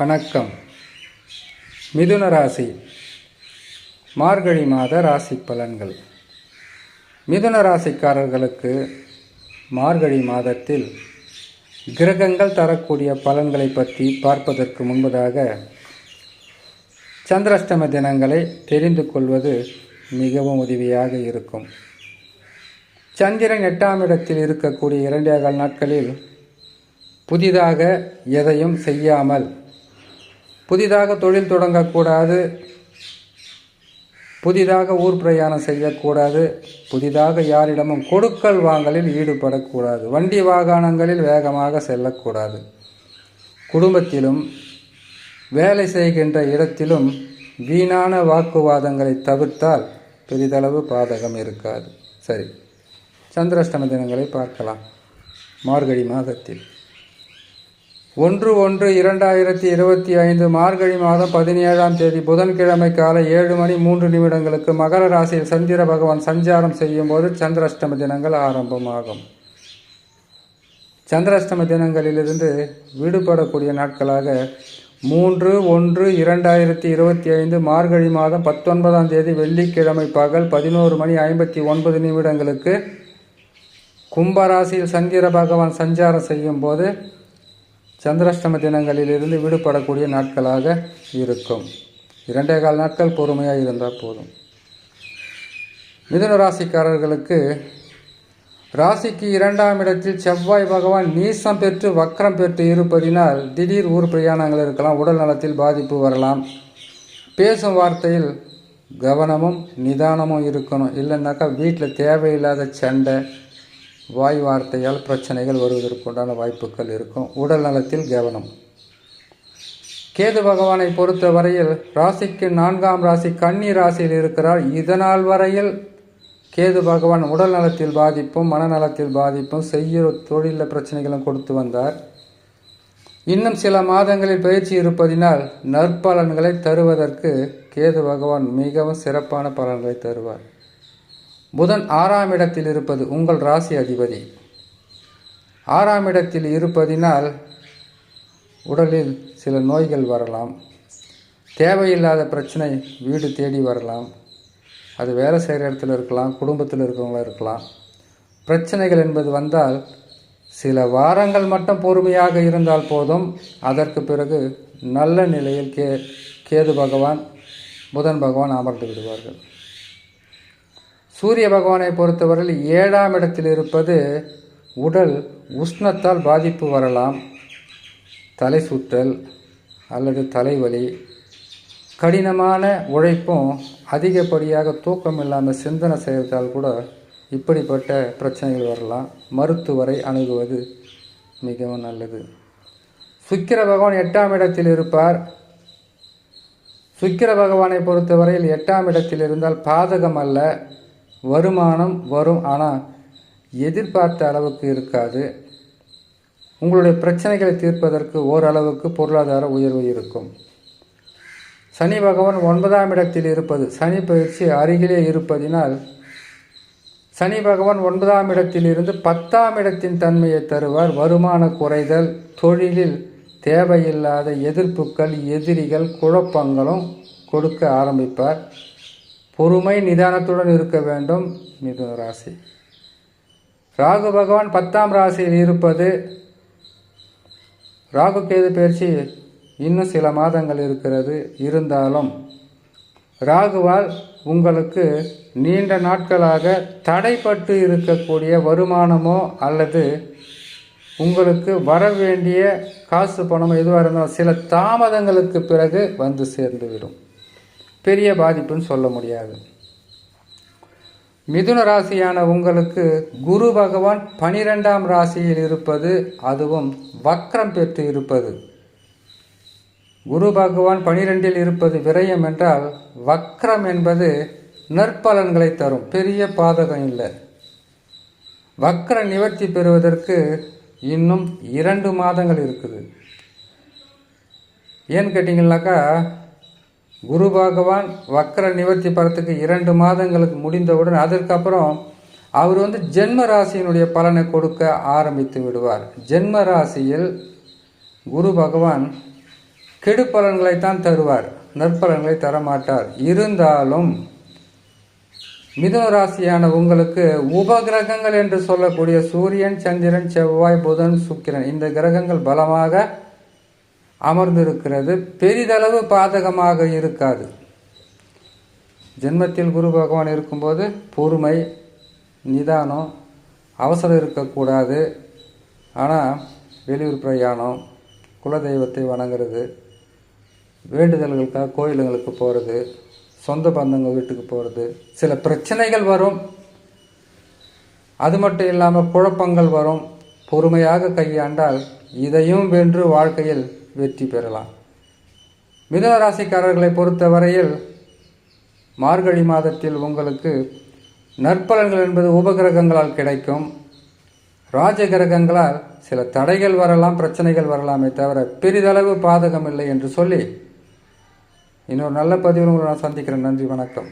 வணக்கம். மிதுன ராசி. மார்கழி மாத ராசி பலன்கள். மிதுன ராசிக்காரர்களுக்கு மார்கழி மாதத்தில் கிரகங்கள் தரக்கூடிய பலன்களை பற்றி பார்ப்பதற்கு முன்பதாக சந்திராஷ்டம தினங்களை தெரிந்து கொள்வது மிகவும் உதவியாக இருக்கும். சந்திரன் எட்டாம் இடத்தில் இருக்கக்கூடிய இரண்டேகால் நாட்களில் புதிதாக எதையும் செய்யாமல் புதிதாக தொழில் தொடங்கக்கூடாது. புதிதாக ஊர் பிரயாணம் செய்யக்கூடாது. புதிதாக யாரிடமும் கொடுக்கல் வாங்கலில் ஈடுபடக்கூடாது. வண்டி வாகனங்களில் வேகமாக செல்லக்கூடாது. குடும்பத்திலும் வேலை செய்கின்ற இடத்திலும் வீணான வாக்குவாதங்களை தவிர்த்தால் பெரிதளவு பாதகம் இருக்காது. சரி சந்திராஷ்டம தினங்களை பார்க்கலாம். மார்கழி மாதத்தில். ஒன்று ஒன்று இரண்டாயிரத்தி இருபத்தி ஐந்து மார்கழி மாதம் பதினேழாம் தேதி புதன்கிழமை காலை ஏழு மணி மூன்று நிமிடங்களுக்கு மகர ராசியில் சந்திர பகவான் சஞ்சாரம் செய்யும் போது சந்திராஷ்டம தினங்கள் ஆரம்பமாகும். சந்திராஷ்டம தினங்களிலிருந்து விடுபடக்கூடிய நாட்களாக மூன்று ஒன்று இரண்டாயிரத்தி இருபத்தி ஐந்து மார்கழி மாதம் பத்தொன்பதாம் தேதி வெள்ளிக்கிழமை பகல் பதினோரு மணி ஐம்பத்தி ஒன்பது நிமிடங்களுக்கு கும்பராசியில் சந்திர பகவான் சஞ்சாரம் செய்யும் போது சந்திராஷ்டம தினங்களிலிருந்து விடுபடக்கூடிய நாட்களாக இருக்கும். இரண்டே கால் நாட்கள் பொறுமையாக இருந்தால் போதும். மிதுன ராசிக்காரர்களுக்கு ராசிக்கு இரண்டாம் இடத்தில் செவ்வாய் பகவான் நீசம் பெற்று வக்கரம் பெற்று இருப்பதினால் திடீர் ஊர் பிரயாணங்கள் இருக்கலாம் உடல் நலத்தில் பாதிப்பு வரலாம். பேசும் வார்த்தையில் கவனமும் நிதானமும் இருக்கணும். இல்லைன்னாக்கா வீட்டில் தேவையில்லாத சண்டை வாய் வார்த்தையால் பிரச்சனைகள் வருவதற்குண்டான வாய்ப்புகள் இருக்கும். உடல் நலத்தில் கவனம். கேது பகவானை பொறுத்த வரையில் ராசிக்கு நான்காம் ராசி கன்னி ராசியில் இருக்கிறார். இதனால் வரையில் கேது பகவான் உடல் நலத்தில் பாதிப்பும் மனநலத்தில் பாதிப்பும் செய்ய தொழிலில் பிரச்சனைகளும் கொடுத்து வந்தார். இன்னும் சில மாதங்களில் பயிற்சி இருப்பதினால் நற்பலன்களை தருவதற்கு கேது பகவான் மிகவும் சிறப்பான பலன்களை தருவார். புதன் ஆறாம் இடத்தில் இருப்பது உங்கள் ராசி அதிபதி. ஆறாம் இடத்தில் இருப்பதினால் உடலில் சில நோய்கள் வரலாம். தேவையில்லாத பிரச்சனை வீடு தேடி வரலாம். அது வேலை செய்கிற இடத்துல இருக்கலாம் குடும்பத்தில் இருக்கிறவங்களா இருக்கலாம். பிரச்சனைகள் என்பது வந்தால் சில வாரங்கள் மட்டும் பொறுமையாக இருந்தால் போதும். அதற்கு பிறகு நல்ல நிலையில் கே கேது பகவான் புதன் பகவான் அமர்ந்து விடுவார்கள். சூரிய பகவானை பொறுத்தவரையில் ஏழாம் இடத்தில் இருப்பது உடல் உஷ்ணத்தால் பாதிப்பு வரலாம். தலை சுற்றல் அல்லது தலைவலி. கடினமான உழைப்பும் அதிகப்படியாக தூக்கம் இல்லாமல் சிந்தனை செய்கிறதால் கூட இப்படிப்பட்ட பிரச்சனைகள் வரலாம். மருத்துவரை அணுகுவது மிகவும் நல்லது. சுக்கிர பகவான் எட்டாம் இடத்தில் இருப்பார். சுக்கிர பகவானை பொறுத்தவரையில் எட்டாம் இடத்தில் இருந்தால் பாதகம் அல்ல. வருமானம் வரும் ஆனால் எதிர்பார்த்த அளவுக்கு இருக்காது. உங்களுடைய பிரச்சனைகளை தீர்ப்பதற்கு ஓரளவுக்கு பொருளாதார உயர்வு இருக்கும். சனி பகவான் ஒன்பதாம் இடத்தில் இருப்பது சனி பயிற்சி அருகிலே இருப்பதினால் சனி பகவான் ஒன்பதாம் இடத்தில் இருந்து பத்தாம் இடத்தின் தன்மையை தருவார். வருமான குறைதல் தொழிலில் தேவையில்லாத எதிர்ப்புகள் எதிரிகள் குழப்பங்களும் கொடுக்க ஆரம்பிப்பார். பொறுமை நிதானத்துடன் இருக்க வேண்டும். மிதுன ராசி. ராகு பகவான் பத்தாம் ராசியில் இருப்பது ராகு கேது பயிற்சி இன்னும் சில மாதங்கள் இருக்கிறது. இருந்தாலும் ராகுவால் உங்களுக்கு நீண்ட நாட்களாக தடைப்பட்டு இருக்கக்கூடிய வருமானமோ அல்லது உங்களுக்கு வர வேண்டிய காசு பணம் எதுவாக இருந்தாலும் சில தாமதங்களுக்கு பிறகு வந்து சேர்ந்துவிடும். பெரிய பாதிப்புன்னு சொல்ல முடியாது. மிதுன ராசியான உங்களுக்கு குரு பகவான் பனிரெண்டாம் ராசியில் இருப்பது அதுவும் வக்ரம் பெற்று இருப்பது. குரு பகவான் பனிரெண்டில் இருப்பது விரயம் என்றால் வக்ரம் என்பது நற்பலன்களை தரும் பெரிய பாதகம் இல்லை. வக்ர நிவர்த்தி பெறுவதற்கு இன்னும் இரண்டு மாதங்கள் இருக்குது. ஏன்னு கேட்டிங்கனாக்கா குரு பகவான் வக்கர நிவர்த்தி படத்துக்கு இரண்டு மாதங்களுக்கு முடிந்தவுடன் அதற்கப்புறம் அவர் வந்து ஜென்ம ராசியினுடைய பலனை கொடுக்க ஆரம்பித்து விடுவார். ஜென்ம ராசியில் குரு பகவான் கெடு பலன்களைத்தான் தருவார். நற்பலன்களை தரமாட்டார். இருந்தாலும் மிதுன ராசியான உங்களுக்கு உபகிரகங்கள் என்று சொல்லக்கூடிய சூரியன் சந்திரன் செவ்வாய் புதன் சுக்கிரன் இந்த கிரகங்கள் பலமாக அமர்ந்திருக்கிறது. பெரிதளவு பாதகமாக இருக்காது. ஜென்மத்தில் குரு பகவான் இருக்கும்போது பொறுமை நிதானம் அவசரம் இருக்கக்கூடாது. ஆனால் வெளியூர் பிரயாணம் குலதெய்வத்தை வணங்குறது வேண்டுதல்களுக்காக கோயிலுங்களுக்கு போகிறது சொந்த பந்தங்க வீட்டுக்கு போகிறது சில பிரச்சனைகள் வரும். அது மட்டும் இல்லாமல் குழப்பங்கள் வரும். பொறுமையாக கையாண்டால் இதையும் வென்று வாழ்க்கையில் வெற்றி பெறலாம். மிதுன ராசிக்காரர்களை பொறுத்தவரையில் மார்கழி மாதத்தில் உங்களுக்கு நற்பலன்கள் என்பது உபகிரகங்களால் கிடைக்கும். ராஜ கிரகங்களால் சில தடைகள் வரலாம் பிரச்சனைகள் வரலாமே தவிர பெரிதளவு பாதகம் இல்லை என்று சொல்லி இன்னொரு நல்ல பதிவில் உங்களை நான் சந்திக்கிறேன். நன்றி வணக்கம்.